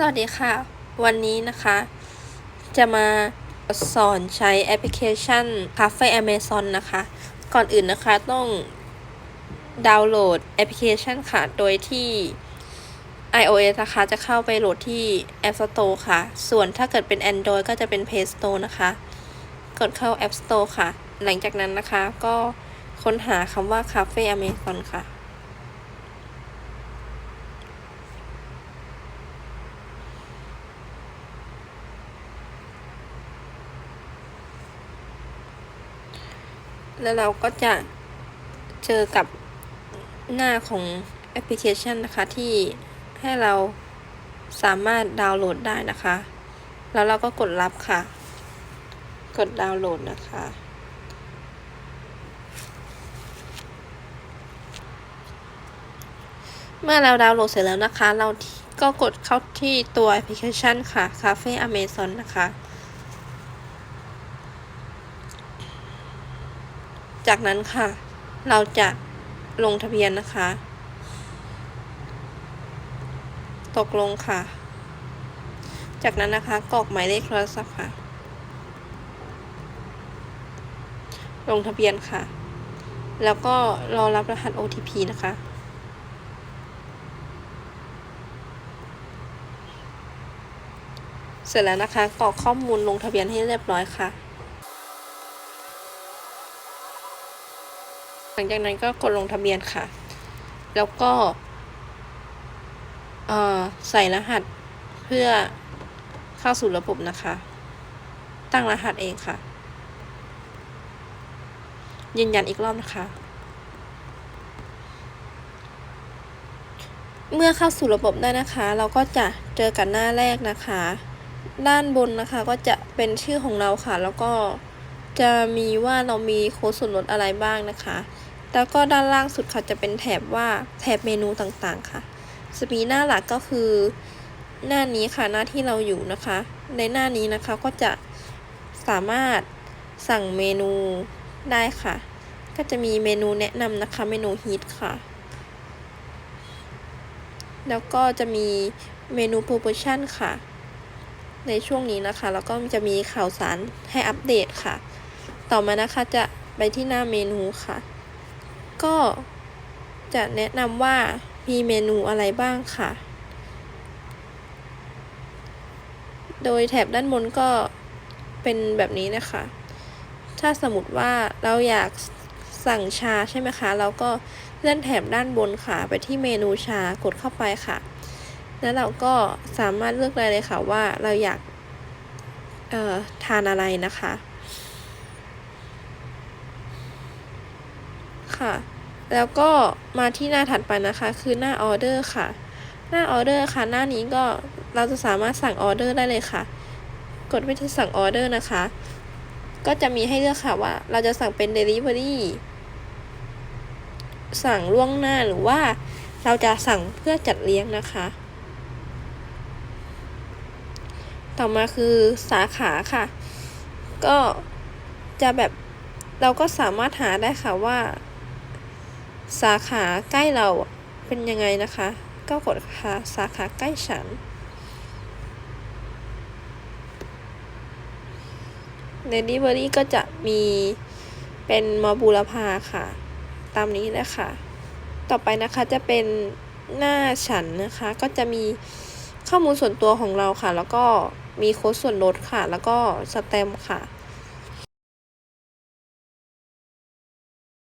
สวัสดีค่ะ วันนี้นะคะ จะมาสอนใช้แอปพลิเคชัน Cafe Amazon นะคะ ก่อนอื่นนะคะต้องดาวน์โหลดแอปพลิเคชันค่ะ โดยที่ iOS นะคะ จะเข้าไปโหลดที่ App Store ค่ะ ส่วนถ้าเกิดเป็น Android ก็จะเป็น Play Store นะคะ กดเข้า App Store ค่ะ หลังจากนั้นนะคะ ก็ค้นหาคำว่า Cafe Amazon ค่ะ แล้วเราก็จะเจอกับหน้าของแอปพลิเคชันนะคะที่ให้เราสามารถดาวน์โหลดได้นะคะ แล้วเราก็กดรับค่ะ กดดาวน์โหลดนะคะ เมื่อเราดาวน์โหลดเสร็จแล้วนะคะ เราก็กดเข้าที่ตัวแอปพลิเคชันค่ะ Cafe Amazon นะคะ จากนั้นค่ะ เราจะลงทะเบียนนะคะ ตกลงค่ะ จากนั้นนะคะกรอกหมายเลขโทรศัพท์ค่ะ ลงทะเบียนค่ะ แล้วก็รอรับรหัส OTP นะคะเสร็จแล้วนะคะกรอกข้อมูลลงทะเบียนให้เรียบร้อยค่ะ หลังจากนั้นก็กดลงทะเบียนค่ะ แล้วก็ใส่รหัสเพื่อเข้าสู่ระบบนะคะ ตั้งรหัสเองค่ะ ยืนยันอีกรอบนะคะ เมื่อเข้าสู่ระบบได้นะคะ เราก็จะเจอกันหน้าแรกนะคะ ด้านบนนะคะก็จะเป็นชื่อของเราค่ะ แล้วก็จะมีว่าเรามีโค้ดส่วนลดอะไรบ้างนะคะ แล้วก็ด้านล่างสุดค่ะจะเป็นแถบว่าแถบเมนูต่างๆค่ะสมีหน้าหลักก็คือ หน้านี้ค่ะหน้าที่เราอยู่นะคะ ในหน้านี้นะคะก็จะสามารถสั่งเมนูได้ค่ะ ก็จะมีเมนูแนะนำนะคะเมนูฮิตค่ะ แล้วก็จะมีเมนูโปรโมชั่นค่ะ ในช่วงนี้นะคะ แล้วก็จะมีข่าวสารให้อัปเดตค่ะ ต่อมานะคะจะไปที่หน้าเมนูค่ะ ก็จะแนะนำว่ามีเมนูอะไรบ้างค่ะ โดยแถบด้านบนก็เป็นแบบนี้นะคะ ถ้าสมมติว่าเราอยากสั่งชาใช่ไหมคะ เราก็เลื่อนแถบด้านบนค่ะ ไปที่เมนูชากดเข้าไปค่ะ แล้วเราก็สามารถเลือกได้เลยค่ะว่าเราอยากทานอะไรนะคะ ค่ะ แล้วก็มาที่หน้าถัดไปนะคะ คือหน้าออเดอร์ค่ะ หน้าออเดอร์ค่ะ หน้านี้ก็เราจะสามารถสั่งออเดอร์ได้เลยค่ะ กดไปที่สั่งออเดอร์นะคะ ก็จะมีให้เลือกค่ะว่า เราจะสั่งเป็น Delivery สั่งล่วงหน้าหรือว่าเราจะสั่งเพื่อจัดเลี้ยงนะคะ ต่อมาคือสาขาค่ะ ก็จะแบบเราก็สามารถหาได้ค่ะว่า สาขาใกล้เราเป็นยังไงนะคะ ก็กดค่ะสาขาใกล้ฉันในดิเวอรี่ก็จะมีเป็นมอบูรพาค่ะ ตามนี้นะคะ ต่อไปนะคะจะเป็นหน้าฉันนะคะ ก็จะมีข้อมูลส่วนตัวของเราค่ะ แล้วก็มีโค้ดส่วนลดค่ะ แล้วก็สแตมค่ะ